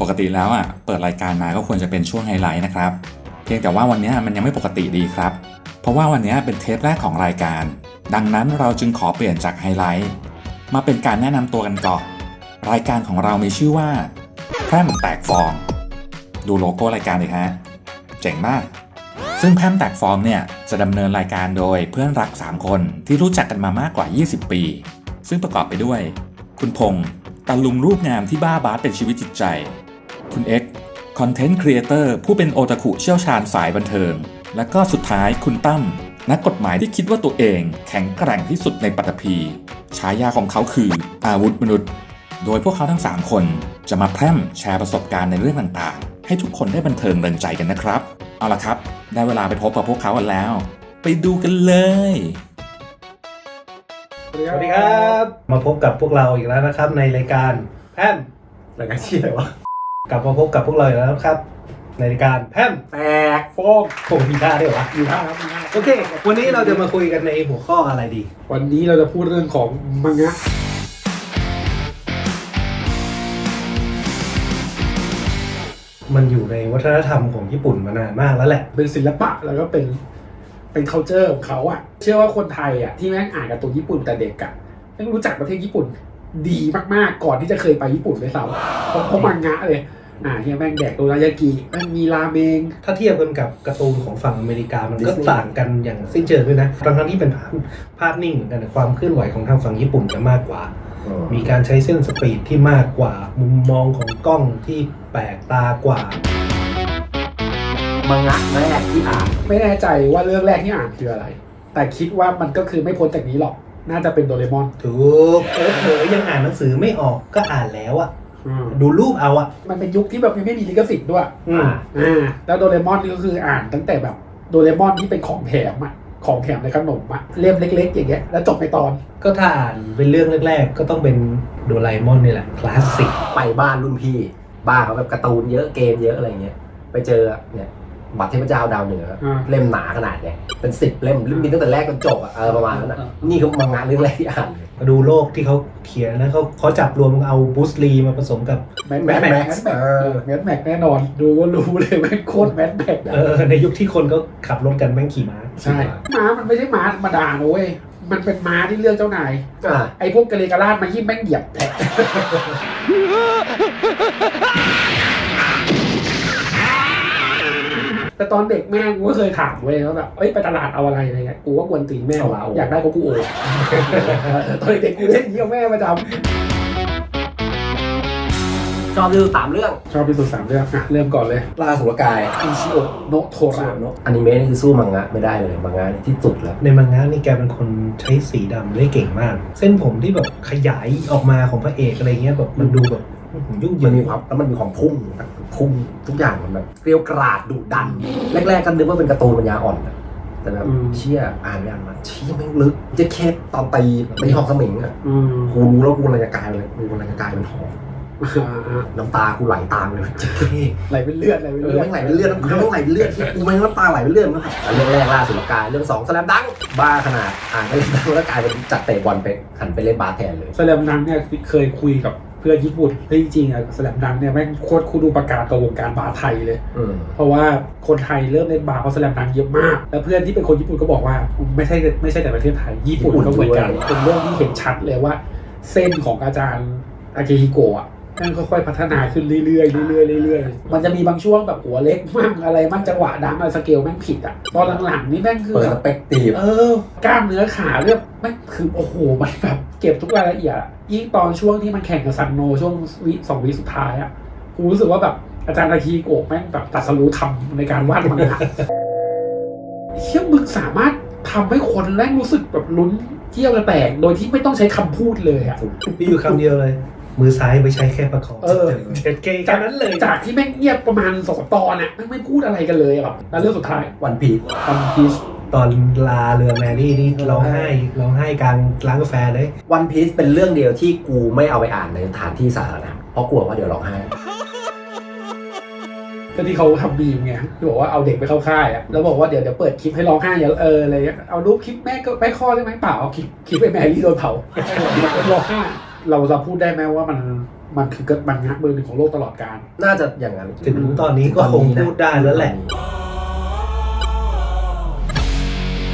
ปกติแล้วอะเปิดรายการมาก็ควรจะเป็นช่วงไฮไลท์นะครับ เพียงแต่ว่าวันนี้มันยังไม่ปกติดีครับ เพราะว่าวันนี้เป็นเทปแรกของรายการ ดังนั้นเราจึงขอเปลี่ยนจากไฮไลท์มาเป็นการแนะนำตัวกันก่อนรายการของเรามีชื่อว่าแพร่มแตกฟอง ดูโลโก้รายการเลยฮะเจ๋งมาก ซึ่งแพร่มแตกฟองเนี่ยจะดำเนินรายการโดยเพื่อนรัก 3 คนที่รู้จักกันมามากกว่า 20 ปี ซึ่งประกอบไปด้วย คุณพงษ์ ตาลุงรูปงามที่บ้าบาสเป็นชีวิตจิตใจ คุณเอ็กคอนเทนต์ครีเอเตอร์ผู้เป็นโอตาคุเชี่ยวชาญสายบันเทิง และก็สุดท้ายคุณตั้มนักกฎหมายที่คิดว่าตัวเองแข็งแกร่งที่สุดในปัตตภีฉายาของเขาคืออาวุธมนุษย์ โดยพวกเขาทั้ง 3 คนจะมาแพร่มแชร์ประสบการณ์ในเรื่องต่างๆ ให้ทุกคนได้บันเทิงเริงใจกันนะครับ เอาละครับ ได้เวลาไปพบกับพวกเขากันแล้ว ไปดูกันเลย สวัสดีครับ มาพบกับพวกเราอีกแล้วนะครับ ในรายการแพมรายการชื่ออะไรวะ กลับมาพบกับพวกเราอีกแล้วนะครับ ในรายการแพมแตกโฟมผมมีท่าด้วยวะอยู่ท่าครับมีท่าโอเค วันนี้เราจะมาคุยกันในหัวข้ออะไรดี วันนี้เราจะพูดเรื่องของมังงะมันอยู่ในวัฒนธรรมของญี่ปุ่นมานานมากแล้วแหละ เป็นศิลปะแล้วก็เป็น เป็น culture ของเขาอะเชื่อว่าคนไทยอะที่แม่งอ่านการ์ตูนญี่ปุ่นแต่เด็กอะแม่งรู้จักประเทศญี่ปุ่นดีมากๆ ก่อนที่จะเคยไปญี่ปุ่นด้วยซ้ำเพราะเพราะมังงะเลย อ่าเฮียแม่งแดกโดรายากิแม่งมีราเมง ถ้าเทียบกันกับการ์ตูนของฝั่งอเมริกา มันก็ Disney ต่างกันอย่างสิ้นเชิงด้วยนะทั้งๆที่เป็นภาพภาพนิ่งเหมือนกันแต่ความเคลื่อนไหวของทางฝั่งญี่ปุ่นจะมากกว่า มีการใช้เส้นสปีดที่มากกว่า มุมมองของกล้องที่แปลกตากว่า มังงะแรกที่อ่านไม่แน่ใจว่าเรื่องแรกที่อ่านคืออะไร แต่คิดว่ามันก็คือไม่พ้นจากนี้หรอก น่าจะเป็นโดเรมอนถูกเผลอๆยังอ่านหนังสือไม่ออกก็อ่านแล้วอะอืมดูรูปเอาอะมันเป็นยุคที่แบบยังไม่มีลิขสิทธิ์ด้วยอืมอ่าแล้วโดเรมอนนี่ก็คืออ่านตั้งแต่แบบโดเรมอนที่เป็นของแถมอะของแถมในขนมอะเล่มเล็ก ๆ อย่างเงี้ยแล้วจบในตอน ก็ถ้าอ่านเป็นเรื่องแรก ๆ ก็ต้องเป็นโดราเอมอนนี่แหละคลาสสิกไปบ้านรุ่นพี่ บ้านเขาแบบการ์ตูนเยอะเกมเยอะอะไรเงี้ยไปเจอเนี่ย บัตรเทพเจ้าดาวเหนืออาเล่มหนาขนาดเนี่ยเป็นสิบเล่มมีตั้งแต่แรกจนจบอะเออประมาณนั้นอะอ่านี่คือมังงะเรื่องแรกที่อ่านเลยมาดูโลกที่เขาเขียนนะเขาเขาจับรวมเอาบูสลีมาผสมกับแมนแม็กแมนแม็กแมนแม็กแน่นอน ดูก็รู้เลยแม่งโคตรแมนแม็กเออในยุคที่คนก็ขับรถกันแม่งขี่ม้าใช่ม้ามันไม่ใช่ม้าธรรมดานะเว้ยมันเป็นม้าที่เลือกเจ้านายอ่าไอ้พวกกะเลกะลาดมายิ่งแม่งเหยียบแผล แต่ตอนเด็กแม่กูก็เคยถามเว้ยว่าแบบเอ้ยไปตลาดเอาอะไรอะไรเงี้ยกูก็กวนตีนแม่ว่าอยากได้โกกูโอตอนเด็กกูเล่นเยี่ยวแม่ประจชอบดูสามเรื่องำชอบที่สุดสามเรื่องอะเริ่มก่อนเลยล่าสุรกายอิชิโอโนโทระอนิเมะนี่คือสู้มังงะไม่ได้เลยมังงะนี่ที่สุดแล้วในมังงะนี่แกเป็นคนใช้สีดำได้เก่งมาก เส้นผมที่แบบขยายออกมาของพระเอกอะไรเงี้ยแบบมันดูแบบ ยุ่งเหยิมันงมีความแล้วมันมีความพุ่งแบบพุ่งทุกอย่างมันแบบเกรียวกราดดุดัน แรกๆก็นึกว่าเป็นการ์ตูนปัญญาอ่อนนะแต่แบบเชี่ยอ่านไปอ่านมาเชี่ยแม่งลึกเจะแค่ตอนตีตีหอกสมิงอะอืมกูรู้แล้วกูอะไรจะกลายเป็นอะไรกูอะไรจะกลายเป็นทองอ่าน้ำตากูไหลตามเลยเจ๊แค่ไหลเป็นเลือดไหลเป็นเอเลืออดแม่งไหลเป็นเลือดน้ำตาแม่งไหลเป็นเลือดกูแม่งน้ำตาไหลเป็นเลือดมันเรื่องแรกล่าสุรกายเรื่องสองสแลมดังบ้าขนาดอ่านไปเล่นดังแล้วกลายเป็นจัดเตะบอลไปหันไปเล่นบาสแทนเลยสแลมดังเนี่ยเคยคุยกับ เพื่อนญี่ปุ่นเฮ้ยจริงๆอะสแลมดังเนี่ยแม่งโคตรคูดูประกาศกับวงการบาสไทยเลย อืม เพราะว่าคนไทยเริ่มเล่นบาสเพราะสแลมดังเยอะมาก แล้วเพื่อนที่เป็นคนญี่ปุ่นก็บอกว่า ไม่ใช่ไม่ใช่แต่ประเทศไทย ญี่ปุ่นก็เหมือนกันเป็นเรื่องที่เห็นชัดเลยว่า เส้นของอาจารย์อาเกฮิโกะอะแม่งค่อยๆพัฒนาขึ้นเรื่อยๆเรื่อยๆเรื่อยๆมันจะมีบางช่วงแบบหัวเล็กมั่งอะไรมั่งจังหวะดังอะไรสเกลแม่งผิดอะตอนหลังๆนี่แม่งคือเปิดแบสบเปกตีฟเออกล้ามเนื้อขาเรียบ แม่งคือโอ้โหมันแบบเก็บทุกรายละเอียดอะยิ่งตอนช่วงที่มันแข่งกับซันโนช่วงวิสองวิสุดท้ายอะกูรู้สึกว่าแบบอาจารย์อาคีโกะแม่งแบบตัดสรู้ทำในการวาดมังงะเชี่ยมึงสามารถทำให้คนแม่งรู้สึกแบบลุ้นเที่ยวกระแตกโดยที่ไม่ต้องใช้คำพูดเลยอะมีอยู่คำเดียวเลย มือซ้ายไปใช้แค่ประคองเออเจ็ดเกย์แค่นั้นเลยจากที่แม่งเงียบประมาณสองตอนอะแม่งไม่พูดอะไรกันเลยอะแบบแล้วเรื่องสุดท้ายวันพีซวันพีช ตอนลาเรือแมรี่นี่ร้องไห้ร้องไห้กลางร้านกาแฟเลย วันพีซเป็นเรื่องเดียวที่กูไม่เอาไปอ่านในสถานที่สาธารณะเพราะกลัวว่าเดี๋ยวร้องไห้ก็ที่เขาทำบีมไงที่บอกว่าเอาเด็กไปเข้าค่ายอะแล้วบอกว่าเดี๋ยวเดี๋ยวเปิดคลิปให้ร้องไห้อย่าเอออะไรเงี้ยเอารูปคลิปแม่ก็แม่ข้อได้ไหมเปล่าเอาคลิปคลิปไปแมรี่โดนเผาร้องไห้เราจะพูดได้ไหมว่ามันมันคือเกิดมันงักเบอร์หนึ่งของโลกตลอดกาลน่าจะอย่างนั้นถึงตอนนี้ก็คงพูดได้แล้วแหละ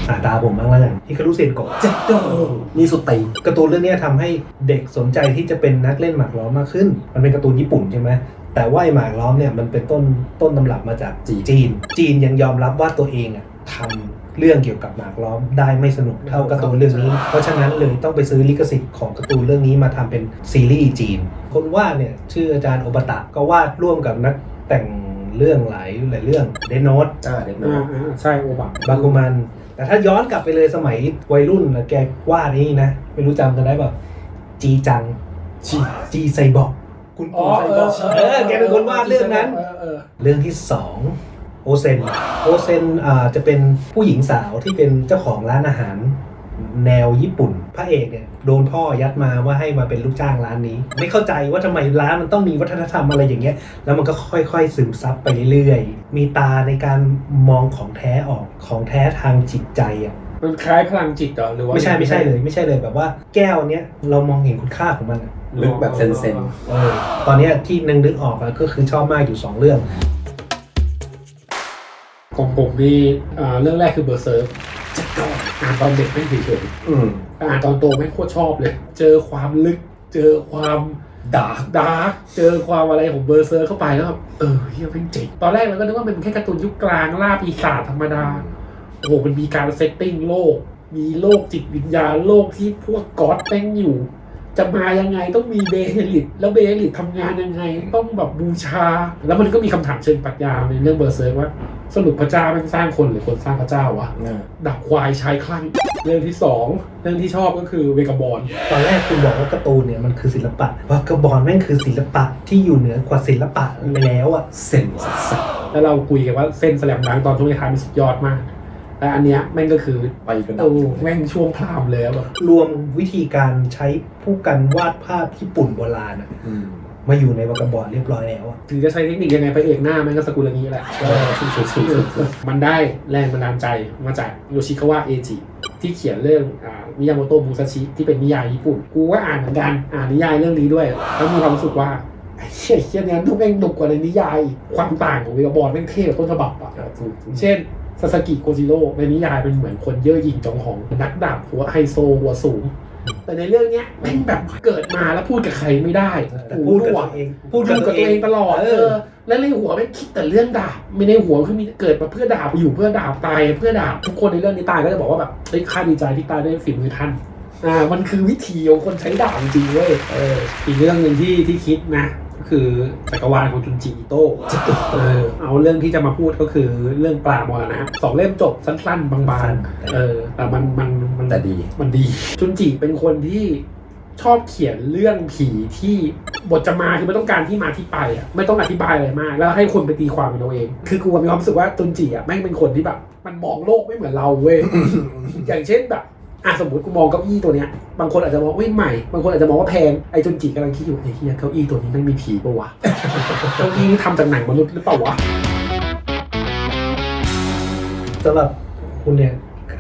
อ่าตาผมบ้างแล้วกันฮิคารุเซนโกะเจ็ดโดนี่สุดตีการ์ตูนเรื่องเนี้ยทำให้เด็กสนใจที่จะเป็นนักเล่นหมากล้อมมากขึ้น มันเป็นการ์ตูนญี่ปุ่นใช่ไหมแต่ว่าไอ้หมากล้อมเนี่ยมันเป็นต้นต้นตำรับมาจากจีน จีนยังยอมรับว่าตัวเองอะทำเรื่องเกี่ยวกับหมากล้อมได้ไม่สนุกเท่าการ์ตูนเรื่องนี้ เพราะฉะนั้นเลยต้องไปซื้อลิขสิทธิ์ของการ์ตูนเรื่องนี้มาทำเป็นซีรีส์จีน คนวาดเนี่ยชื่ออาจารย์โอบตะก็วาดร่วมกับนักแต่งเรื่องหลายหลายเรื่องเดนโนตอ่าเด็กน้อ่าอยอ่าใช่โอบะบาคุมัน แต่ถ้าย้อนกลับไปเลยสมัยวัยรุ่นนะแกวาดนี่นะ ไม่รู้จำกันได้ป่ะจีจังจีจีไซบอกคุณอ๋อปู่ไซเอบอกอเออแกเป็นคนวาดเรื่องนั้นเออเออเรื่องที่สองโอเซนโอเซนอ่าจะเป็นผู้หญิงสาวที่เป็นเจ้าของร้านอาหาร แนวญี่ปุ่น พระเอกเนี่ยโดนพ่อยัดมาว่าให้มาเป็นลูกจ้างร้านนี้ ไม่เข้าใจว่าทำไมร้านมันต้องมีวัฒนธรรมอะไรอย่างเงี้ย แล้วมันก็ค่อยๆ ซึมซับไปเรื่อยๆ มีตาในการมองของแท้ออกของแท้ทางจิตใจอะมันคล้ายพลังจิตเหรอหรือว่าไม่ใช่ไม่ใช่เลยไม่ใช่เลยแบบว่าแก้วเนี้ยเรามองเห็นคุณค่าของมันอะลึกแบบเซนเซนเออตอนเนี้ยที่นึงนึกออกอะก็คือชอบมากอยู่สองเรื่อง ของผมนี่อ่าเรื่องแรกคือเบอร์เซิร์ฟ อ่านตอนเด็กไม่เฉยอืมๆแต่อ่านตอนโตไม่โคตรชอบเลย เจอความลึก เจอความดาร์กดาร์กเจอความอะไรของเบอร์เซิร์ฟเข้าไปแล้วแบบเออเฮียเป็นเจ๋งตอนแรกเราก็นึกว่ามันแค่การ์ตูนยุคกลางล่าปีศาจธรรมดา โอ้โหมันมีการเซตติ้งโลก มีโลกจิตวิญญาณโลกที่พวกก๊อตแม่งอยู่ จะมายังไงต้องมีเบเฮลิตแล้วเบเฮลิตทำงานยังไง ต้องแบบบูชา แล้วมันก็มีคำถามเชิงปรัชญาในเรื่องเบอร์เซิร์กว่า สรุปพระเจ้าแมันสร้างคนหรือคนสร้างพระเจ้าวะอ่าดับควายชายคลั่งเรื่องที่สองเรื่องที่ชอบก็คือเวกาบอลตอนแรกคุณบอกว่าการ์ตูนเนี่ยมันคือศิลปะว่ากระบอนแม่งคือศิลปะที่อยู่เหนือกว่าศิลปะไปแล้วอะเซนสัสแล้วเราคุยกันว่าเส้นแสลมดังตอนช่วงท้ายมันสุดยอดมาก แต่อันเนี้ยแม่งก็คือไปกันเออแม่งช่วงพรามเลยอะแบบรวมวิธีการใช้ผู้กันวาดภาพญี่ปุ่นโบราณอะอืมมาอยู่ในวากาบอร์ดเรียบร้อยแล้วอะถึงจะใช้เทคนิคยังไงพระเอกหน้าแม่งก็สกุลนี้แหละเออมันได้แรงบันดาลใจมาจากโยชิคาวะเอจิที่เขียนเรื่องอ่ามิยาโมโตะมูซาชิที่เป็นนิยายญี่ปุ่น กูก็อ่านเหมือนกันอ่านนิยายเรื่องนี้ด้วย แล้วมีความรู้สึกว่าไอ้เชี่ยเชี่ยเนี้ยทุกแม่งดุกว่าในนิยายอีกความต่างของเวกาบอลแม่งเท่กว่าต้นฉบับอะอ่าถูกเช่น ซาสกิโกจิโร่ในนิยายเป็นเหมือนคนเย่อหยิ่งจองหองเป็นนักดาบหัวไฮโซหัวสูง แต่ในเรื่องเนี้ยแม่งแบบเกิดมาแล้วพูดกับใครไม่ได้แต่พูดกับตัวเองพูดกับตัวเองตลอดเอเอออแล้วในหัวไม่งคิดแต่เรื่องดาบไม่ในหัวคือมีเกิดมาเพื่อดาบอยู่เพื่อดาบตายเพื่อดาบทุกคนในเรื่องนี้ตายก็จะบอกว่าแบบเฮ้ยข้าดีใจที่ตายด้วยฝีมือท่านอ่ามันคือวิธีของคนใช้ดาบจริงๆเว้ยเอออีกเรื่องหนึ่งที่ที่คิดนะ ก็คือจักรวาลของจุนจิอิโต้เออเอาเรื่องที่จะมาพูดก็คือเรื่องปลาโมรณะสองเล่มจบสั้นๆ บางๆเออแต่มันมันมันแต่ดี มันดี จุนจิเป็นคนที่ชอบเขียนเรื่องผีที่บทจะมาคือไม่ต้องการที่มาที่ไปอะไม่ต้องอธิบายอะไรมาก แล้วให้คนไปตีความเป็นเอาเอง คือกูมีความรู้สึกว่าจุนจิอะแม่งเป็นคนที่แบบ มันมองโลกไม่เหมือนเราเว้ยอย่างเช่นแบบ อะสมมติกูมองเก้าอี้ตัวเนี้ยบางคนอาจจะมองว่าใหม่ บางคนอาจจะมองว่าแพงไอ้จุนจิกำลังคิดอยู่ไอ้เฮียเก้าอี้ตัวนี้แม่งมีผีปะวะเก้าอี้นี่ทำจากหนังมนุษย์หรือเปล่าวะสำหรับคุณเนี่ย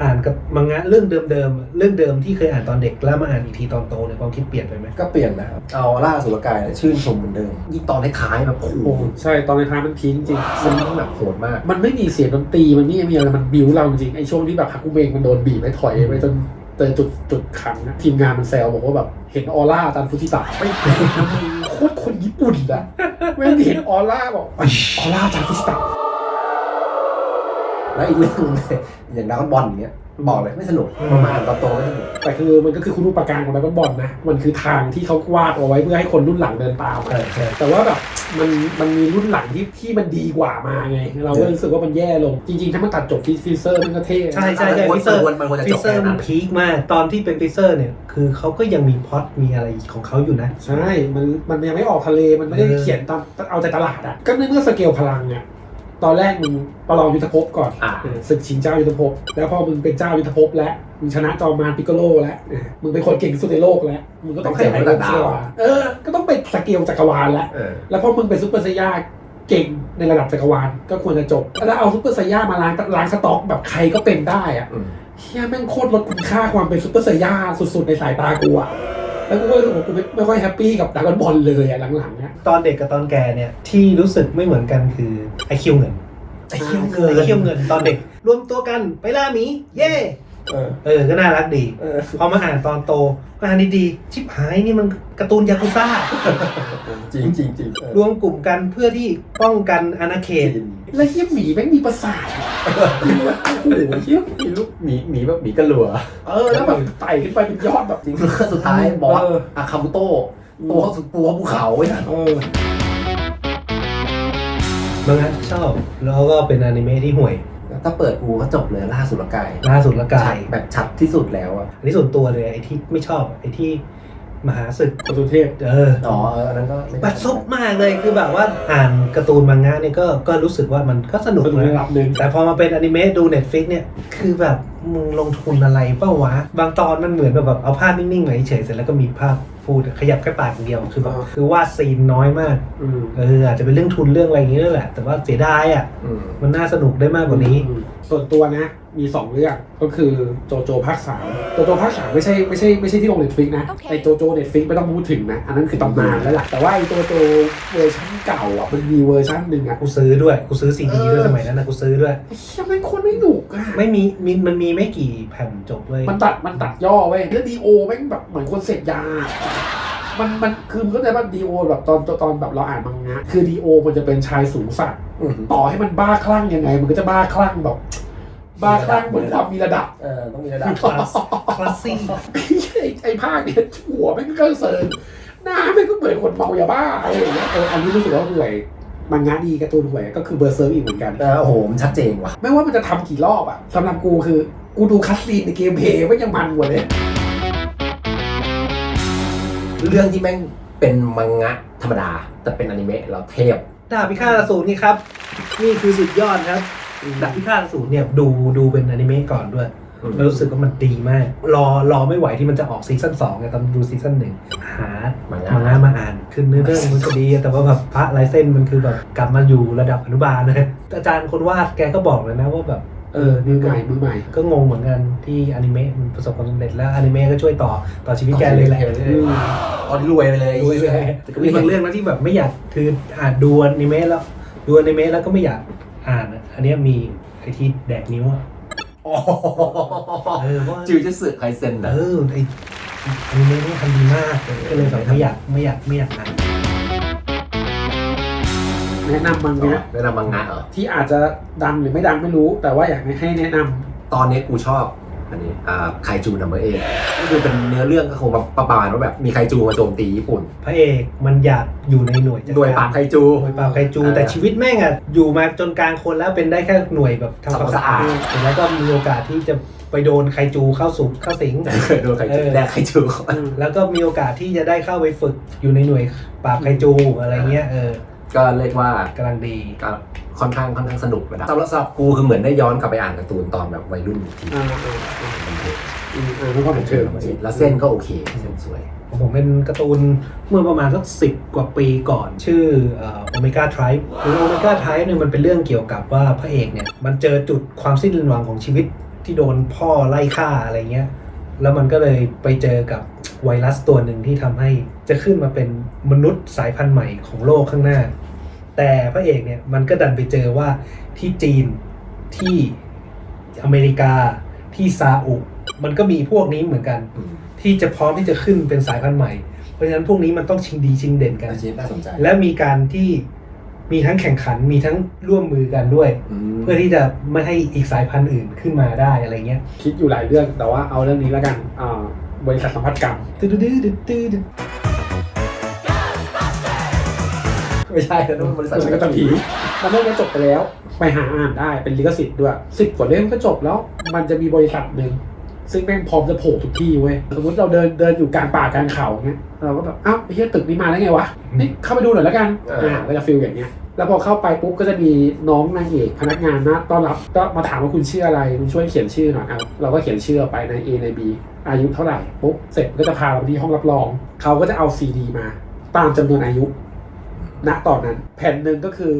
อ่านกับมังงะเรื่องเดิมๆเรื่องเดิมที่เคยอ่านตอนเด็กแล้วมาอ่านอีกทีตอนโตเนี่ยความคิดเปลี่ยนไปไหมก็เปลี่ยนนะครับ เอาล่าสุรกายเนี่ยชื่นชมเหมือนเดิม ยิ่งตอนท้ายๆแบบโอ้โหโอ้ใช่ตอนในท้ายมันพีคจริงมันแบบโหดมาก มันไม่มีเสียงดนตรีมันไม่มีอะไรมันบิวเราจริงไอ้ช่วงที่แบบฮักกูเมงมันโดนบีบไปถอยไปจนเจอจุดจุดขังนะทีมงานมันแซวบอกว่าแบบเห็นออร่าอาจารย์ฟุจิตะไม่เป็นนะมึงโคตรคนญี่ปุ่นอะไม่งเห็นออร่าบอกออร่าอาจารย์ฟุจิตะ แล้วอีกเรื่องหนึงเนี่ยอย่างดราก้อนบอลอย่างเงี้ยบอกเลยไม่สนุกอืมมาอ่านตอนโตไม่สนุก แต่คือมันก็คือคุณรูปการของดราก้อนบอลนะ มันคือทางที่เขาวาดเอาไว้เพื่อให้คนรุ่นหลังเดินตามอะใช่ใช่แต่ว่าแบบมันมันมีรุ่นหลังที่ที่มันดีกว่ามาไง เราก็รู้สึกว่ามันแย่ลง จริง ๆ ถ้ามันตัดจบที่ฟิเซอร์มันก็เท่ใช่ใช่ใช่มันฟิเซอร์ควรมันควรจะฟิจบเซอแค่ร์มันั้นนพีคมากตอนที่เป็นฟิเซอร์เนี่ยคือเขาก็ยังมีพล็อตมีอะไรของเขาอยู่นะ ใช่ มันมันยังไม่ออกทะเล มันไม่ได้เออเขียนตามเอาแต่ตลาดอะ ก็ในเมื่อสเกลพลังเนี่ย ตอนแรกมึงประลองยุทธภพก่อนอ่า เออศึกชิงเจ้ายุทธภพ แล้วพอมึงเป็นเจ้ายุทธภพแล้วมึงชนะจอมมารปิกโกโลแล้วเออมึงเป็นคนเก่งที่สุดในโลกแล้วมึงก็ต้องขยายเป็นเจ๋งระดับจักรวาลเออก็ต้องเป็นสเกลจักรวาลแล้ว เออ แล้วพอมึงเป็นซุปเปอร์ไซย่าเก่งในระดับจักรวาลก็ควรจะจบ แล้วเอาซุปเปอร์ไซย่ามาล้างล้างสต็อกแบบใครก็เป็นได้อะอืม เฮียแม่งโคตรลดคุณค่าความเป็นซุปเปอร์ไซย่าสุดๆในสายตากูอะ แล้วกูก็รู้สึกว่ากูไม่ไม่ค่อยแฮปปี้กับดรากอนบอลเลยอะหลังๆเนี่ยตอนเด็กกับตอนแก่เนี่ยที่รู้สึกไม่เหมือนกันคือไอคิวเงินไอ้เหี้ยไอคิวเงินตอนเด็กรวมตัวกันไปล่าหมีเย่ เออ เออ ก็น่ารักดี เออ พอมาอ่านตอนโตอ่านดีๆชิบหายนี่มันการ์ตูนยากุซ่า จริงจริงจริงรวมกลุ่มกันเพื่อที่ป้องกันอาณาเขต แล้วเฮียหมีแม่งมีประสาทโอ้โหเฮียมีลูกหมีหมีแบบหมีกระหลัวเออ แล้วแบบไต่ขึ้นไปเป็นยอดแบบจริงแล้วสุดท้ายบอสเอออาคาบุโตะตัวเขาสุดปัวภูเขาไอ้นั่นเออบางอันชอบ แล้วก็เป็นอนิเมะที่ห่วย ถ้าเปิดกูก็จบเลยล่าสุดละกายล่าสุดละกายแบบชัดที่สุดแล้วอะอันนี้ส่วนตัวเลยไอ้ที่ไม่ชอบไอ้ที่มหาศึกคนสุเทพเอออ๋อเอออันนั้นก็ไม่บัดซบมากเลยคือแบบว่าอ่านการ์ตูนมังงะเนี่ยก็ก็รู้สึกว่ามันก็สนุกสนุกในนะระดับหนึ่ง แต่พอมาเป็นอนิเมะดู Netflix เนี่ย คือแบบมึงลงทุนอะไรเป้าวะ บางตอนมันเหมือนแบบเอาภาพนิ่งๆไว้เฉยๆเสร็จแล้วก็มีภาพ พูดขยับแค่ปากอย่างเดียวคือแบบคือวาดซีนน้อยมากอืมเอออาจจะเป็นเรื่องทุนเรื่องอะไรอย่างเงี้ยแหละ แต่ว่าเสียดายอะอืมมันน่าสนุกได้มากกว่านี้ ส่วนตัวนะมีสองเรื่องก็คือโจโจภาคสามโจโจภาคสามไม่ใช่ไม่ใช่ไม่ใช่ที่ลงเน็ตฟิกนะโอเคไอโจโจเน็ตฟิกไม่ต้องพูดถึงนะ อันนั้นคือตำนานแล้วล่ะแต่ว่าไอโจโจเวอร์ชันเก่าอะมันมีเวอร์ชันหนึ่งอะกูซื้อด้วยกูซื้อซีดีด้วยเออสมัยนั้นนะกูซื้อด้วยไอ้เหี้ยมันคนไม่หนุกอะไม่มีมีมันมีไม่กี่แผ่นจบเลยมันตัดมันตัดย่อไว้ยแล้วดีโอแม่งแบบเหมือนคนเสพยา มันมันคือมันก็จะว่าดีโอแบบตอนตอนแบบเราอ่านมังงะคือดีโอมันจะเป็นชายสูงสักดิ์อืมต่อให้มันบ้าคลั่งยังไง มันก็จะบ้าคลั่งแบบบ้าคลั่งเหมือนความมีระดับเออต้องมีระดับคลาสคลาสซี่ไอ้ไอ้ภาคเนี่ยหัวแม่งก็เซิร์นหน้าแม่งก็เหมือนคนเมายาบ้าอะไรอย่างเงี้ยเอออันนี้รู้สึกว่าห่วยมังงะดีการ์ตูนห่วยก็คือเบอร์เซิร์กอีกเหมือนกันเออโอ้โหมันชัดเจนว่ะไม่ว่ามันจะทำกี่รอบอะสำหรับกูคือ กูดูคัสซีนในเกมเพลย์ไม่ยังมันกว่าเลย เรื่องที่แม่งเป็นมังงะธรรมดา แต่เป็นอนิเมะเราเทพดาบพิฆาตอสูรนี่ครับ นี่คือสุดยอดครับดาบพิฆาตอสูรเนี่ยดูดูเป็นอนิเมะก่อนด้วยอืมแล้วรู้สึกว่ามันดีมาก รอรอไม่ไหวที่มันจะออกซีซั่นสองไงตอนดูซีซั่นหนึ่งหามังงะมังงะมาอ่านคือเนื้อเรื่องมันก็ดี แต่ว่าแบบพระลายเส้นมันคือแบบกลับมาอยู่ระดับอนุบาลนะอาจารย์คนวาดแกก็บอกเลยนะว่าแบบ เออมือใหม่มือใหม่ ก็งงเหมือนกันที่อนิเมะมันประสบความสำเร็จแล้วอนิเมะก็ช่วยต่อต่อชีวิตแกเลยแหละอืมตอนรวยไปเลยดูเลยแต่ก็มีบางเรื่องนะที่แบบไม่อยากคืออ่านดูอนิเมะแล้วดูอนิเมะแล้วก็ไม่อยากอ่านอะอันเนี้ยมีไอที่แดกนิ้วอะอ๋อเออว่าจิวจะสึไคเซนเอนะอไออนิเมะนี่ทำดีมากก็เลยแบบไม่อยากไม่อยากไม่อยากอ่าน แนะนำมังอ๋อเนี้ยแนะนำมังงะเหรอที่อาจจะดังหรือไม่ดังไม่รู้ แต่ว่าอยากให้แนะนำตอนนี้กูชอบอันนี้อ่าไคจูนัมเบอร์เอก็คือเป็นเนื้อเรื่องก็คงแบบประมาณว่าแบบมีไคจูมาโจมตีญี่ปุ่นพระเอกมันอยากอยู่ในหน่วยจัดหน่วยปราบไคจู หน่วยปราบไคจูเออแต่ชีวิตแม่งอะอยู่มาจนกลางคนแล้วเป็นได้แค่หน่วยแบบทำความสะอาดทำความสะอาดเสร็จแล้วก็มีโอกาสที่จะไปโดนไคจูเข้าสู่เข้าสิง โดนไคเอจูอแดกไคจูแล้วก็มีโอกาสที่จะได้เข้าไปฝึกอยู่ในหน่วยปราบไคจูอะไรเงี้ยเออ ก็เรียกว่ากำลังดีก็ค่อนข้างค่อนข้างสนุกระดับสำหรับสำหรับกูคือเหมือนได้ย้อนกลับไปอ่านการ์ตูนตอนแบบวัยรุ่นอีกทีอ่าอ่าอ่าอืมอ่าไม่ความบันเทิงแล้วเส้นก็โอเคเส้นสวย ผมเป็นการ์ตูนเมื่อประมาณสักสิบกว่าปีก่อนชื่อโอเมก้าไทร์คือโอเมก้าไทร์เนี่ยมันเป็นเรื่องเกี่ยวกับว่าพระเอกเนี่ย มันเจอจุดความสิ้นหวังของชีวิตที่โดนพ่อไล่ฆ่าอะไรเงี้ย แล้วมันก็เลยไปเจอกับไวรัสตัวหนึ่งที่ทำให้จะขึ้นมาเป็นมนุษย์สายพันธุ์ใหม่ของโลกข้างหน้า แต่พระเอกเนี่ยมันก็ดันไปเจอว่าที่จีนที่อเมริกาที่ซาอุมันก็มีพวกนี้เหมือนกัน ที่จะพร้อมที่จะขึ้นเป็นสายพันธุ์ใหม่ เพราะฉะนั้นพวกนี้มันต้องชิงดีชิงเด่นกัน อาชีพน่าสนใจและมีการที่มีทั้งแข่งขันมีทั้งร่วมมือกันด้วย มเพื่อที่จะไม่ให้อีกสายพันธุ์อื่นขึ้นมาได้อะไรเงี้ยคิดอยู่หลายเรื่องแต่ว่าเอาเรื่องนี้แล้วกันอ่าบริษัทสัมพัทธกรรมตื้อดื้อดื้อ ไม่ใช่แล้วนั่นมันบริษัทมันก็จะผีมันเรื่องนี้จบไปแล้ว ไปหาอ่านได้เป็นลิขสิทธิ์ด้วยสิบกว่าเล่มก็จบแล้ว มันจะมีบริษัทหนึ่งซึ่งแม่งพร้อมจะโผล่ทุกที่เว้ย สมมติเราเดินเดินอยู่กลางป่ากลางเขาเงี้ย เราก็แบบอ้าวไอ้เหี้ยตึกนี้มาได้ไงวะ นี่เข้าไปดูหน่อยแล้วกันอ่าก็จะฟีลอย่างเงี้ย แล้วพอเข้าไปปุ๊บก็จะมีน้องนางเอกพนักงานนะต้อนรับก็มาถามว่าคุณชื่ออะไรคุณช่วยเขียนชื่อหน่อยอะเราก็เขียนชื่อไปใน A ใน B อายุเท่าไหร่ปุ๊บเสร็จก็จะพาเราไปที่ห้องรับรอง เขาก็จะเอาซีดีมา ตามจำนวนอายุ ณตอนนั้น แผ่นหนึ่งก็คือ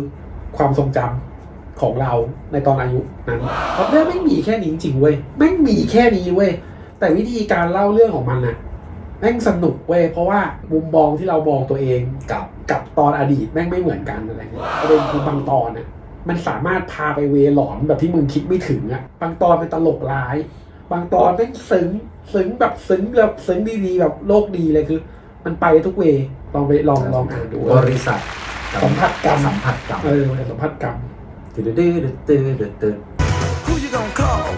ความทรงจำของเราในตอนอายุนั้นเพราะเรื่องไม่มีแค่นี้จริงเว้ยแม่มีแค่นี้เว้ยแต่วิธีการเล่าเรื่องของมันน่ะแม่งสนุกเว้ยเพราะว่ามุมมองที่เรามองตัวเองกับกับตอนอดีตแม่งไม่เหมือนกันอะไรเงี้ยประเด็นคือบางตอนเนี่ยมันสามารถพาไปเวหลอนแบบที่มึงคิดไม่ถึงอะบางตอนเป็นตลกร้าย บางตอนแม่งซึ้งซึ้งแบบซึ้งแบบซึ้งดีๆแบบโลกดีเลยคือ มันไปทุกเว ลองไปลองลองอ่านดูบริษัทสัมผัสกรรมสัมผัสกับเออสัมผัสกรรมตื้อตื้อตื้อตื้อตื้อ Who you gonna call?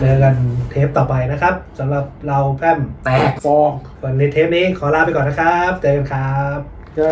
เจอกันเทปต่อไปนะครับสำหรับเราแพร่มแตกฟองส่วนในเทปนี้ขอลาไปก่อนนะครับ เจอกันครับก็